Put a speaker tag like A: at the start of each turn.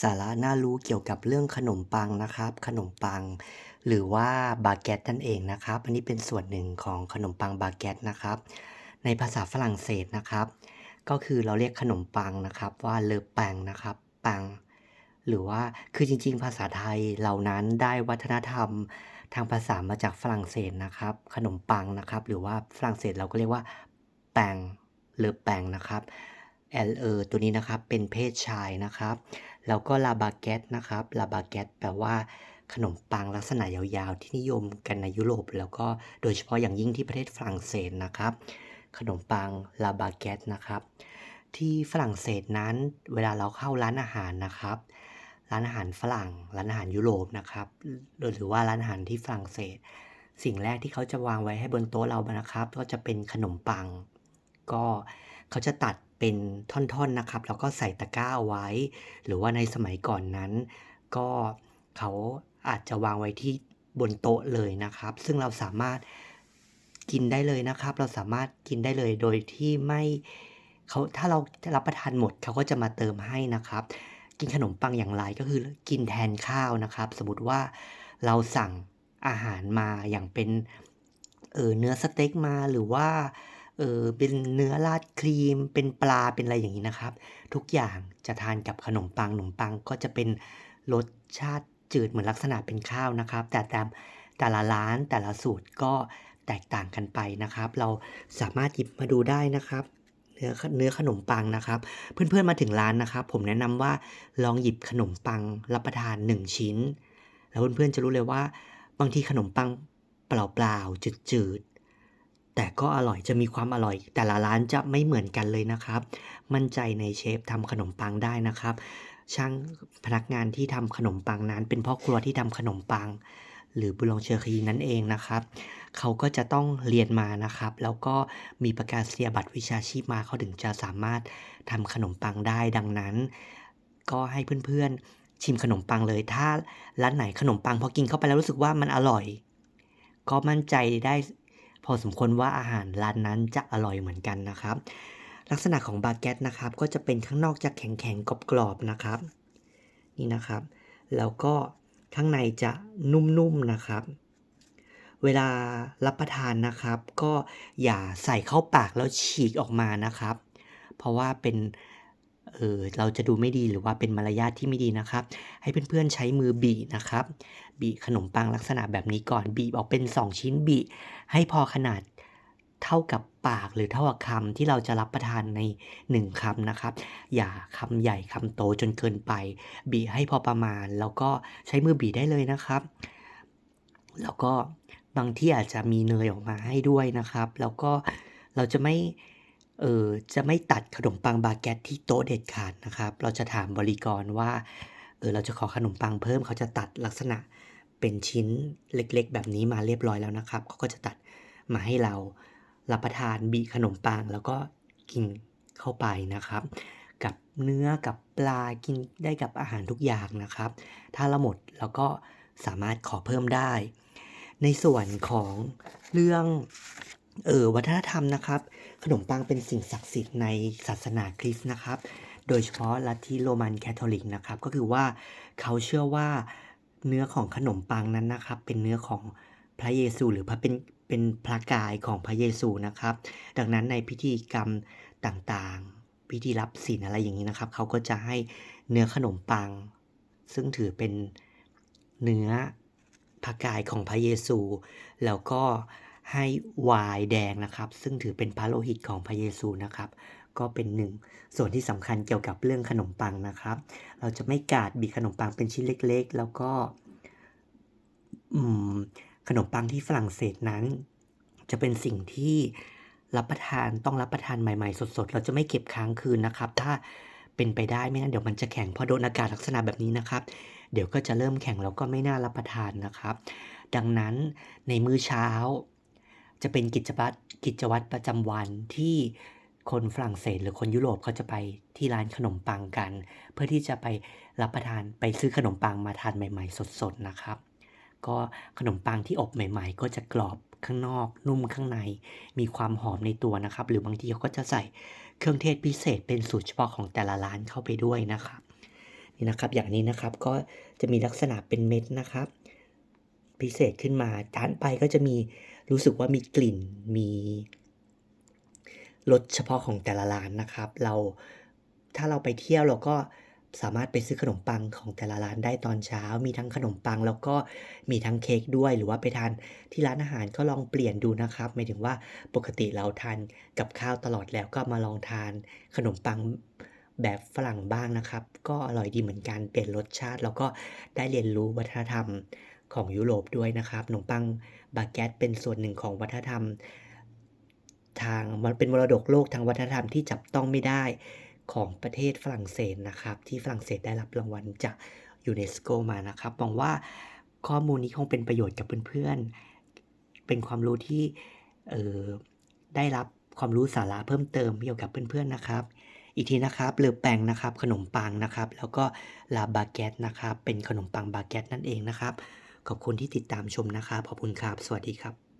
A: สาระน่ารู้เกี่ยวกับเรื่องขนมปังนะครับ ขนมปัง หรือว่าบาเกตนั่นเองนะครับ อันนี้เป็นส่วนหนึ่งของขนมปังบาเกตนะครับ ในภาษาฝรั่งเศสนะครับ ก็คือเราเรียกขนมปังนะครับว่าเลอแปงนะครับ ปัง หรือว่าคือจริง ๆ ภาษาไทยเหล่านั้นได้วัฒนธรรมทางภาษามาจากฝรั่งเศสนะครับ ขนมปังนะครับ หรือว่าฝรั่งเศสเราก็เรียกว่าแปงเลอแปงนะครับ L เออตัวนี้นะครับเป็นเพศชายนะครับ แล้วก็ลาบาเกตนะครับลาบาเกตแปลว่าขนมปังลักษณะยาวๆ ที่นิยมกันในยุโรป แล้วก็โดยเฉพาะอย่างยิ่งที่ประเทศฝรั่งเศสนะครับ ขนมปังลาบาเกตนะครับ ที่ฝรั่งเศสนั้นเวลาเราเข้าร้านอาหารนะครับ ร้านอาหารฝรั่ง ร้านอาหารยุโรปนะครับหรือว่าร้านอาหารที่ฝรั่งเศส สิ่งแรกที่เขาจะวางไว้ให้บนโต๊ะเรานะครับ ก็จะเป็นขนมปัง ก็เขาจะตัด เป็นท่อนๆนะครับ แล้วก็ใส่ตะกร้าเอาไว้ หรือว่าในสมัยก่อนนั้น ก็เขาอาจจะวางไว้ที่บนโต๊ะเลยนะครับ ซึ่งเราสามารถกินได้เลยนะครับ เราสามารถกินได้เลยโดยที่ไม่เขาถ้าเรารับประทานหมดเขาก็จะมาเติมให้นะครับ กินขนมปังอย่างไรก็คือกินแทนข้าวนะครับ สมมติว่าเราสั่งอาหารมาอย่างเป็นเออเนื้อสเต็กมาหรือว่า เออเป็นเนื้อราดครีม เป็นปลาเป็นอะไรอย่างนี้นะครับ ทุกอย่างจะทานกับขนมปังขนมปังก็จะเป็นรสชาติจืดเหมือนลักษณะเป็นข้าวนะครับ แต่แต่แต่ละร้านแต่ละสูตรก็แตกต่างกันไปนะครับ เราสามารถหยิบมาดูได้นะครับเนื้อเนื้อขนมปังนะครับ เพื่อนๆมาถึงร้านนะครับ ผมแนะนำว่าลองหยิบขนมปังรับประทาน 1 ชิ้น แล้วเพื่อนๆจะรู้เลยว่า บางทีขนมปังเปล่าๆจืดๆ แต่ก็อร่อยจะมีความอร่อย แต่ละร้านจะไม่เหมือนกันเลยนะครับ มั่นใจในเชฟทำขนมปังได้นะครับ ช่างพนักงานที่ทำขนมปังนั้น เป็นพ่อครัวที่ทำขนมปัง หรือบุลองเชอร์คีนั่นเองนะครับ เขาก็จะต้องเรียนมานะครับ แล้วก็มีประกาศเสียบัตรวิชาชีพมาเขาถึงจะสามารถทำขนมปังได้ดังนั้น ก็ให้เพื่อนๆชิมขนมปังเลย ถ้าร้านไหนขนมปังพอกินเข้าไปแล้วรู้สึกว่ามันอร่อย ก็มั่นใจได้ พอสมควรว่าอาหารร้านนั้นจะอร่อยเหมือนกันนะครับ ลักษณะของบาเกตนะครับ ก็จะเป็นข้างนอกจะแข็งๆกรอบๆนะครับ นี่นะครับ แล้วก็ข้างในจะนุ่มๆนะครับ เวลารับประทานนะครับ ก็อย่าใส่เข้าปากแล้วฉีกออกมานะครับ เพราะว่าเป็น เออเราจะดูไม่ดีหรือว่าเป็นมารยาทที่ไม่ดีนะครับ ให้เพื่อนๆใช้มือบีนะครับ บีขนมปังลักษณะแบบนี้ก่อนบีออกเป็น 2 ชิ้นบีให้พอขนาดเท่ากับปากหรือเท่ากับคำที่เราจะรับประทานใน 1คำนะครับ อย่าคำใหญ่คำโตจนเกินไป บีให้พอประมาณ แล้วก็ใช้มือบีได้เลยนะครับ แล้วก็บางที่อาจจะมีเนยออกมาให้ด้วยนะครับ แล้วก็เราจะไม่ เออจะไม่ตัดขนมปังบาเกตที่โต๊ะเด็ดขาดนะครับ เราจะถามบริกรว่าเออเราจะขอขนมปังเพิ่มเขาจะตัดลักษณะเป็นชิ้นเล็กๆ แบบนี้มาเรียบร้อยแล้วนะครับเขาก็จะตัดมาให้เรารับประทานบีขนมปังแล้วก็กินเข้าไปนะครับ กับเนื้อกับปลากินได้กับอาหารทุกอย่างนะครับ ถ้าเราหมดเราก็สามารถขอเพิ่มได้ ในส่วนของเรื่อง เออวัฒนธรรมนะครับ ขนมปังเป็นสิ่งศักดิ์สิทธิ์ในศาสนาคริสต์นะครับ โดยเฉพาะลัทธิโรมันแคทอลิกนะครับ ก็คือว่าเขาเชื่อว่าเนื้อของขนมปังนั้นนะครับ เป็นเนื้อของพระเยซู หรือพระเป็นเป็นพระกายของพระเยซูนะครับ ดังนั้นในพิธีกรรมต่างๆ พิธีรับศีลอะไรอย่างนี้นะครับ เขาก็จะให้เนื้อขนมปัง ซึ่งถือเป็นเนื้อพระกายของพระเยซู แล้วก็ ให้วน์แดงนะครับ ซึ่งถือเป็นพระโลหิตของพระเยซูนะครับ ก็เป็นหนึ่งส่วนที่สำคัญเกี่ยวกับเรื่องขนมปังนะครับ เราจะไม่กาดบีขนมปังเป็นชิ้นเล็ก ๆ แล้วก็ขนมปังที่ฝรั่งเศสนั้น จะเป็นสิ่งที่รับประทานต้องรับประทานใหม่ ๆ สดๆ เราจะไม่เก็บค้างคืนนะครับ ถ้าเป็นไปได้ไม่งั้นเดี๋ยวมันจะแข็งพอโดนอากาศลักษณะแบบนี้นะครับ เดี๋ยวก็จะเริ่มแข็งแล้วก็ไม่น่ารับประทานนะครับ ดังนั้นในมื้อเช้า จะเป็นกิจวัตรกิจวัตรประจำวันที่คนฝรั่งเศสหรือคนยุโรปเขาจะไปที่ร้านขนมปังกัน เพื่อที่จะไปรับประทานไปซื้อขนมปังมาทานใหม่ ๆ สดๆนะครับ ก็ขนมปังที่อบใหม่ ๆ ก็จะกรอบข้างนอก นุ่มข้างใน มีความหอมในตัวนะครับ หรือบางทีเขาก็จะใส่เครื่องเทศพิเศษเป็นสูตรเฉพาะของแต่ละร้านเข้าไปด้วยนะครับนนี่นะครับ อย่างนี้นะครับก็จะมีลักษณะเป็นเม็ดนะครับ พิเศษขึ้นมาทานไปก็จะมี รู้สึกว่ามีกลิ่นมีรสเฉพาะของแต่ละร้านนะครับ เราถ้าเราไปเที่ยวเราก็สามารถไปซื้อขนมปังของแต่ละร้านได้ตอนเช้า มีทั้งขนมปังแล้วก็มีทั้งเค้กด้วย หรือว่าไปทานที่ร้านอาหารก็ลองเปลี่ยนดูนะครับหมายถึงว่าปกติเราทานกับข้าวตลอดแล้วก็มาลองทานขนมปังแบบฝรั่งบ้างนะครับ ก็อร่อยดีเหมือนกันเปลี่ยนรสชาติ แล้วก็ได้เรียนรู้วัฒนธรรม ของยุโรปด้วยนะครับขนมปังบาเกตเป็นส่วนหนึ่งของวัฒนธรรม ทางมันเป็นมรดกโลกทางวัฒนธรรมที่จับต้องไม่ได้ของประเทศฝรั่งเศสนะครับ ที่ฝรั่งเศสได้รับรางวัลจากยูเนสโกมานะครับหวังว่าข้อมูลนี้คงเป็นประโยชน์กับเพื่อนๆ เป็นความรู้ที่เออได้รับความรู้สาระเพิ่มเติมเกี่ยวกับเพื่อนๆนะครับ อีกทีนะครับเลือแปงนะครับ ขนมปังนะครับ แล้วก็ลาบาเกตนะครับ เป็นขนมปังบาเกตนั่นเองนะครับ ขอบคุณที่ติดตามชมนะคะ ขอบคุณครับ สวัสดีครับ